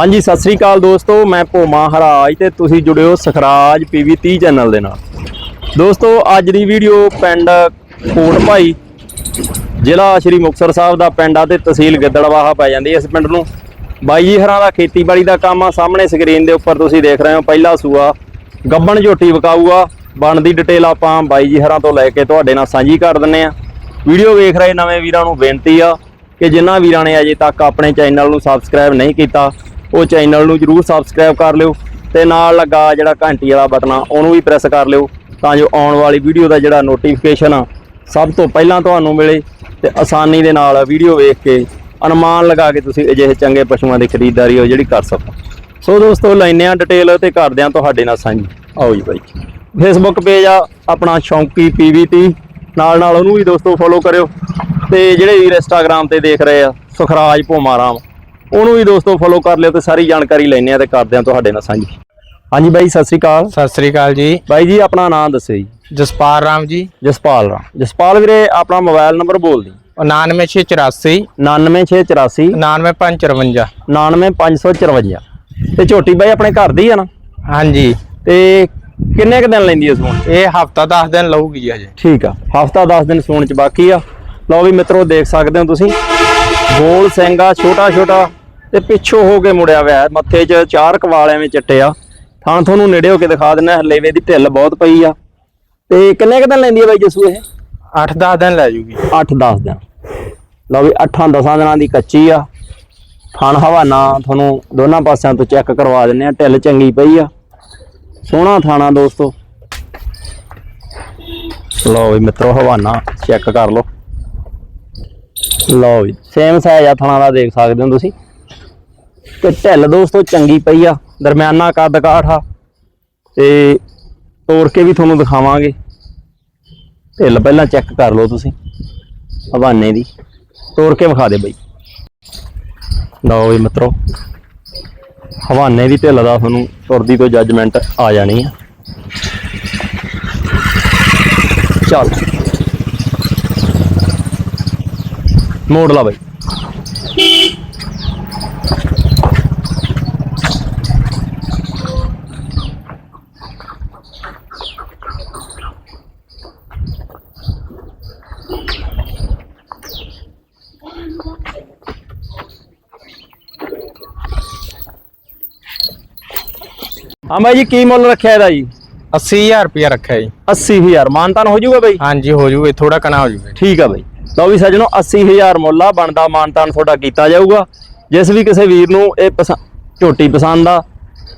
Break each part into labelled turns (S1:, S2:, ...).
S1: ਹਾਂਜੀ, ਸਤਿ ਸ੍ਰੀ ਅਕਾਲ ਦੋਸਤੋ, ਮੈਂ ਭੋਮਾ ਹਰਾਜ ਤੇ ਤੁਸੀਂ ਜੁੜਿਓ ਸਖਰਾਜ ਪੀਵੀ 30 ਚੈਨਲ ਦੇ ਨਾਲ। ਦੋਸਤੋ, ਅੱਜ ਦੀ ਵੀਡੀਓ ਪਿੰਡ ਕੋਟ ਭਾਈ ਜ਼ਿਲ੍ਹਾ ਸ਼੍ਰੀ ਮੁਕਤਸਰ ਸਾਹਿਬ ਦਾ ਪਿੰਡ ਆ ਤੇ ਤਹਿਸੀਲ ਗਿੱਦੜਵਾਹਾ ਪੈ ਜਾਂਦੀ ਹੈ ਇਸ ਪਿੰਡ ਨੂੰ। ਬਾਈ ਜੀ ਹਰਾਂ ਦਾ ਖੇਤੀਬਾੜੀ ਦਾ ਕੰਮ ਆ, ਸਾਹਮਣੇ ਸਕਰੀਨ ਦੇ ਉੱਪਰ ਤੁਸੀਂ ਦੇਖ ਰਹੇ ਹੋ, ਪਹਿਲਾ ਸੂਆ, ਗੱਬਣ ਝੋਟੀ ਵਿਕਾਊ ਆ ਬਣਦੀ ਡਿਟੇਲ ਆਪਾਂ ਬਾਈ ਜੀ ਹਰਾਂ ਤੋਂ ਲੈ ਕੇ ਤੁਹਾਡੇ ਨਾਲ ਸਾਂਝੀ ਕਰ ਦਿੰਨੇ ਆ। ਵੀਡੀਓ ਵੇਖ ਰਹੇ ਨਵੇਂ ਵੀਰਾਂ ਨੂੰ ਬੇਨਤੀ ਆ ਕਿ ਜਿਨ੍ਹਾਂ ਵੀਰਾਂ ਨੇ ਅਜੇ ਤੱਕ ਆਪਣੇ ਚੈਨਲ ਨੂੰ ਸਬਸਕ੍ਰਾਈਬ ਨਹੀਂ ਕੀਤਾ ਉਹ ਚੈਨਲ ਨੂੰ ਜਰੂਰ ਸਬਸਕ੍ਰਾਈਬ ਕਰ ਲਿਓ ਤੇ ਨਾਲ ਲੱਗਾ ਜਿਹੜਾ ਘੰਟੀ ਵਾਲਾ ਬਟਨ ਆ, ਉਹਨੂੰ ਵੀ ਪ੍ਰੈਸ ਕਰ ਲਿਓ ਤਾਂ ਜੋ ਆਉਣ ਵਾਲੀ ਵੀਡੀਓ ਦਾ ਜਿਹੜਾ ਨੋਟੀਫਿਕੇਸ਼ਨ ਆ, ਸਭ ਤੋਂ ਪਹਿਲਾਂ ਤੁਹਾਨੂੰ ਮਿਲੇ ਤੇ ਆਸਾਨੀ ਦੇ ਨਾਲ ਵੀਡੀਓ ਵੇਖ ਕੇ ਅਨੁਮਾਨ ਲਗਾ ਕੇ ਤੁਸੀਂ ਅਜਿਹੇ ਚੰਗੇ ਪਸ਼ੂਆਂ ਦੀ ਖਰੀਦਦਾਰੀ ਹੋ ਜਿਹੜੀ ਕਰ ਸਕੋ। ਸੋ ਦੋਸਤੋ ਲੈਨੇ ਆ ਡਿਟੇਲ ਤੇ ਕਰਦੇ ਆ ਤੁਹਾਡੇ ਨਾਲ ਸਾਂਝੀ। ਆਓ ਜੀ ਬਾਈ। ਫੇਸਬੁੱਕ ਪੇਜ ਆ, ਆਪਣਾ ਸ਼ੌਂਕੀ ਪੀਵੀਟੀ ਨਾਲ ਨਾਲ ਉਹਨੂੰ ਵੀ ਦੋਸਤੋ ਫੋਲੋ ਕਰਿਓ ਤੇ ਜਿਹੜੇ ਵੀਰ ਇੰਸਟਾਗ੍ਰam ਤੇ ਦੇਖ ਰਹੇ ਆ, ਸੁਖਰਾਜ ਭੋਮਾਰਾਮ। ਉਹਨੂੰ ਵੀ ਦੋਸਤੋ ਫੋਲੋ ਕਰ ਲਿਓ ਤੇ ਸਾਰੀ ਜਾਣਕਾਰੀ ਲੈਣੇ ਆ ਤੇ ਕਰਦੇ ਆ ਤੁਹਾਡੇ ਨਾਲ ਸਾਂਝੀ। ਹਾਂਜੀ ਬਾਈ ਸਤਿ ਸ੍ਰੀ ਅਕਾਲ।
S2: ਸਤਿ ਸ੍ਰੀ ਅਕਾਲ ਜੀ।
S1: ਬਾਈ ਜੀ ਆਪਣਾ ਨਾਮ ਦੱਸਿਓ ਜੀ।
S2: ਜਸਪਾਲ ਰਾਮ ਜੀ।
S1: ਜਸਪਾਲ ਰਾਮ। ਜਸਪਾਲ ਵੀਰੇ ਆਪਣਾ ਮੋਬਾਈਲ ਨੰਬਰ ਬੋਲ ਦੀ
S2: 99684
S1: 99684
S2: 99554
S1: 99554 ਤੇ ਝੋਟੀ ਬਾਈ ਆਪਣੇ ਘਰ ਦੀ ਆ ਨਾ?
S2: ਹਾਂਜੀ।
S1: ਤੇ ਕਿੰਨੇ ਕ ਦਿਨ ਲੈਂਦੀ ਐ ਸੂਣ?
S2: ਇਹ ਹਫਤਾ 10 ਦਿਨ ਲਊਗੀ ਜੀ ਹਜੇ।
S1: ਠੀਕ ਆ। ਹਫਤਾ 10 ਦਿਨ ਸੂਣ ਚ ਬਾਕੀ ਆ। ਲਓ ਵੀ ਮਿੱਤਰੋ ਦੇਖ ਸਕਦੇ ਹੋ ਤੁਸੀਂ। ਗੋਲ ਸਿੰਘਾ ਛੋਟਾ ਛੋਟਾ ਤੇ ਪਿੱਛੋਂ ਹੋ ਕੇ ਮੁੜਿਆ ਹੋਇਆ। ਮੱਥੇ 'ਚ ਚਾਰ ਕਵਾਲ ਐਵੇਂ ਚਿੱਟੇ ਆ। ਥਾਂ ਤੁਹਾਨੂੰ ਨੇੜੇ ਹੋ ਕੇ ਦਿਖਾ ਦਿੰਦਾ ਹਲੇਵੇ ਦੀ ਢਿੱਲ ਬਹੁਤ ਪਈ ਆ। ਤੇ ਕਿੰਨੇ ਕ ਦਿਨ ਲੈਂਦੀ ਆ ਬਾਈ ਜਸੂ ਇਹ?
S2: 8-10 ਦਿਨ ਲੈ ਜੂਗੀ।
S1: 8-10 ਦਿਨ। ਲਓ ਵੀ 8-10 ਦਿਨਾਂ ਦੀ ਕੱਚੀ ਆ। ਥਣ ਹਵਾਨਾ ਤੁਹਾਨੂੰ ਦੋਨਾਂ ਪਾਸਿਆਂ ਤੋਂ ਚੈੱਕ ਕਰਵਾ ਦਿੰਨੇ ਆ ਢਿੱਲ ਚੰਗੀ ਪਈ ਆ। ਸੋਹਣਾ ਥਾਣਾ ਦੋਸਤੋ। ਲਓ ਵੀ ਮਿੱਤਰੋ ਹਵਾਨਾ ਚੈੱਕ ਕਰ ਲਓ। ਲਓ ਵੀ ਸੇਮ ਸਾਈਜ਼ ਆ ਥਣਾ ਦਾ ਦੇਖ ਸਕਦੇ ਹੋ ਤੁਸੀਂ। ਤੇ ਢਿੱਲ ਦੋਸਤੋ ਚੰਗੀ ਪਈ ਆ, ਦਰਮਿਆਨਾ ਕੱਦ ਕਾਠ ਆ। ਤੇ ਤੋੜ ਕੇ ਵੀ ਤੁਹਾਨੂੰ ਦਿਖਾਵਾਂਗੇ। ਢਿੱਲ ਪਹਿਲਾਂ ਚੈੱਕ ਕਰ ਲਓ ਤੁਸੀਂ, ਹਵਾਨੇ ਦੀ। ਤੋੜ ਕੇ ਵਿਖਾ ਦੇ ਬਈ। ਲਓ ਵੀ ਮਿੱਤਰੋ, ਹਵਾਨੇ ਦੀ ਢਿੱਲ ਦਾ ਤੁਹਾਨੂੰ ਤੁਰਦੀ ਤੋਂ ਜੱਜਮੈਂਟ ਆ ਜਾਣੀ ਆ। ਚੱਲ। ਮੋੜ ਲਾ ਬਈ। ਹਾਂ ਬਾਈ ਜੀ ਕੀ ਮੁੱਲ ਰੱਖਿਆ ਇਹਦਾ ਜੀ?
S2: 80000 ਰੁਪਇਆ ਰੱਖਿਆ ਜੀ।
S1: 80000 ਮਾਨਤਾਨ ਹੋ ਜਾਊਗਾ ਬਾਈ?
S2: ਹਾਂਜੀ ਹੋ ਜੂਗੇ ਥੋੜਾ ਕਣਾ ਹੋ ਜੂਗੇ
S1: ਠੀਕ ਆ ਬਾਈ। ਲਓ ਵੀ ਸੱਜਣੋ 80000 ਮੁੱਲ ਆ ਬਣਦਾ ਮਾਨਤਾਨ ਤੁਹਾਡਾ ਕੀਤਾ ਜਾਊਗਾ। ਜਿਸ ਵੀ ਕਿਸੇ ਵੀਰ ਨੂੰ ਇਹ ਝੋਟੀ ਪਸੰਦ ਆ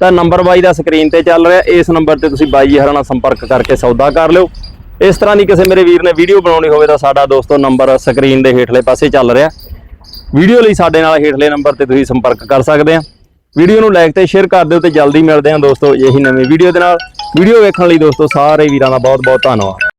S1: ਤਾਂ ਨੰਬਰ ਬਾਈ ਦਾ ਸਕਰੀਨ ਤੇ ਚੱਲ ਰਿਹਾ। ਇਸ ਨੰਬਰ ਤੇ ਤੁਸੀਂ ਬਾਈ ਜੀ ਹਰਾਂ ਨਾਲ ਸੰਪਰਕ ਕਰਕੇ ਸੌਦਾ ਕਰ ਲਿਓ। ਇਸ ਤਰ੍ਹਾਂ ਦੀ ਕਿਸੇ ਮੇਰੇ ਵੀਰ ਨੇ ਵੀਡੀਓ ਬਣਾਉਣੀ ਹੋਵੇ ਤਾਂ ਸਾਡਾ ਦੋਸਤੋ ਨੰਬਰ ਸਕਰੀਨ ਦੇ ਹੇਠਲੇ ਪਾਸੇ ਚੱਲ ਰਿਹਾ। ਵੀਡੀਓ ਲਈ ਸਾਡੇ ਨਾਲ ਹੇਠਲੇ ਨੰਬਰ ਤੇ ਤੁਸੀਂ ਸੰਪਰਕ ਕਰ ਸਕਦੇ ਆ। ਵੀਡੀਓ ਨੂੰ ਲਾਈਕ ਤੇ ਸ਼ੇਅਰ ਕਰ ਦਿਓ ਤੇ ਜਲਦੀ ਮਿਲਦੇ ਹਾਂ ਦੋਸਤੋ, ਇਹੀ ਨਵੀਂ ਵੀਡੀਓ ਦੇ ਨਾਲ। ਵੀਡੀਓ ਵੇਖਣ ਲਈ ਦੋਸਤੋ, ਸਾਰੇ ਵੀਰਾਂ ਦਾ ਬਹੁਤ ਬਹੁਤ ਧੰਨਵਾਦ।